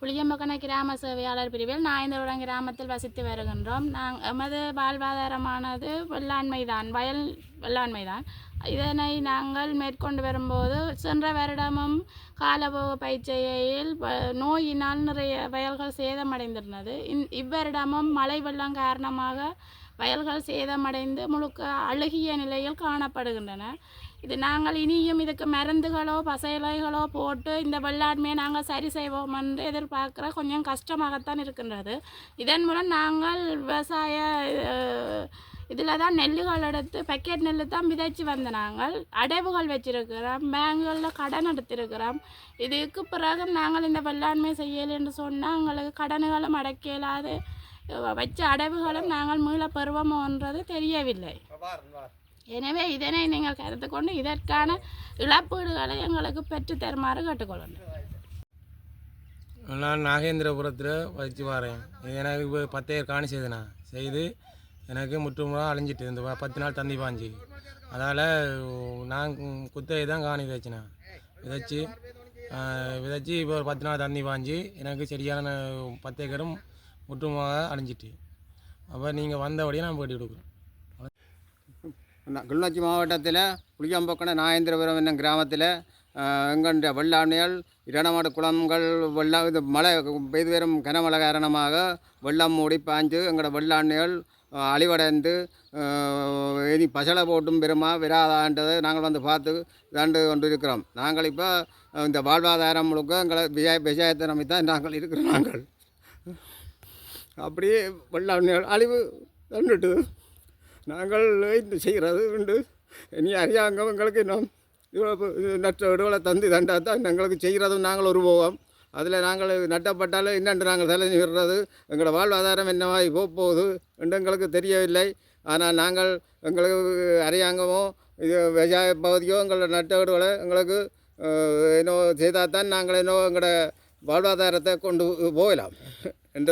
புளியம்பக்கன கிராம சேவையாளர் பிரிவில் நாயந்தவிடம் கிராமத்தில் வசித்து வருகின்றோம். நாங் எமது வாழ்வாதாரமானது வெள்ளாண்மைதான் வயல் வெள்ளாண்மைதான். இதனை நாங்கள் மேற்கொண்டு வரும்போது சென்ற வருடமும் காலபோக பயிற்சியில் நோயினால் நிறைய வயல்கள் சேதமடைந்திருந்தது. இந் இவ்வருடமும் மழை வெள்ளம் காரணமாக வயல்கள் சேதமடைந்து முழுக்க அழுகிய நிலையில் காணப்படுகின்றன. இது நாங்கள் இனியும் இதுக்கு மருந்துகளோ பசைலைகளோ போட்டு இந்த வெள்ளாண்மையை நாங்கள் சரி செய்வோம் என்று எதிர்பார்க்குற கொஞ்சம் கஷ்டமாகத்தான் இருக்கின்றது. இதன் மூலம் நாங்கள் விவசாய இதில் தான் நெல்லுகள் எடுத்து பேக்கெட் நெல் தான் விதைச்சி வந்த நாங்கள். அடைவுகள் வச்சிருக்கிறோம். பேங்குகளில் கடன் எடுத்திருக்கிறோம். இதுக்கு பிறகு நாங்கள் இந்த வெள்ளாண்மை செய்யலை என்று சொன்னால் எங்களுக்கு கடன்களும் அடைக்க இல்லாது வச்ச அடைவுகளும் நாங்கள் மீள பருவமோன்றது தெரியவில்லை. எனவே இதனை நீங்கள் கருத்து கொண்டு இதற்கான இழப்பீடுகளை எங்களுக்கு பெற்று தருமாறு கேட்டுக்கொள்கிறேன் நான் நாகேந்திரபுரத்தில் வச்சு வரேன். இது எனக்கு இப்போ பத்தாயிரம் காணி செய்தேண்ணா செய்து எனக்கு முற்றுமுறை அழிஞ்சிட்டு இந்த பத்து நாள் தந்தி பாஞ்சு. அதால் நான் குத்தகை தான் காணி விதைச்சினேன் விதைச்சி விதைச்சி இப்போ ஒரு பத்து நாள் தண்ணி பாஞ்சு எனக்கு சரியான பத்து ஏக்கரும் அழிஞ்சிட்டு. அப்போ நீங்கள் வந்தபடியே நான் போட்டி கொடுக்குறேன் கிளிநொச்சி மாவட்டத்தில் புளியம்பக்கண நாயந்திரபுரம் என்னும் கிராமத்தில் எங்கன்ற வெள்ளாண்மையால் இரணமாடு குளங்கள் வெள்ளம் இது மழை பெய்து வரும் கனமழை காரணமாக வெள்ளம் மூடி பாய்ஞ்சு எங்களோட வெள்ளாண்மைகள் அழிவடைந்து இனி பசலை போட்டும் பெருமா விராதான்றதை நாங்கள் வந்து பார்த்து தாண்டு கொண்டு இருக்கிறோம் நாங்கள் இப்போ இந்த வாழ்வாதாரம் முழுக்க எங்களை விஜய விஜயத்தை நம்பி தான் நாங்கள் இருக்கிறோம் நாங்கள். அப்படியே வெள்ளாண்மைகள் அழிவு தண்டுட்டு நாங்கள் இந்த செய்கிறது உண்டு. இனி அறியாங்கம் எங்களுக்கு இன்னும் இவ்வளோ நட்ட விடுவலை தந்து தண்டா தான் எங்களுக்கு செய்கிறதும் நாங்கள் உருவோம் அதில் நாங்கள் நட்டப்பட்டாலும் என்னென்று நாங்கள் தலை நிறுறது எங்களோட வாழ்வாதாரம் என்னவாய் போக போகுது என்று எங்களுக்கு தெரியவில்லை. ஆனால் நாங்கள் எங்களுக்கு அறியாங்கமோ இது விவசாய பகுதியோ எங்களோட நட்ட எங்களுக்கு என்னோ செய்தால் தான் நாங்கள் என்னோ எங்களோட வாழ்வாதாரத்தை கொண்டு போகலாம்.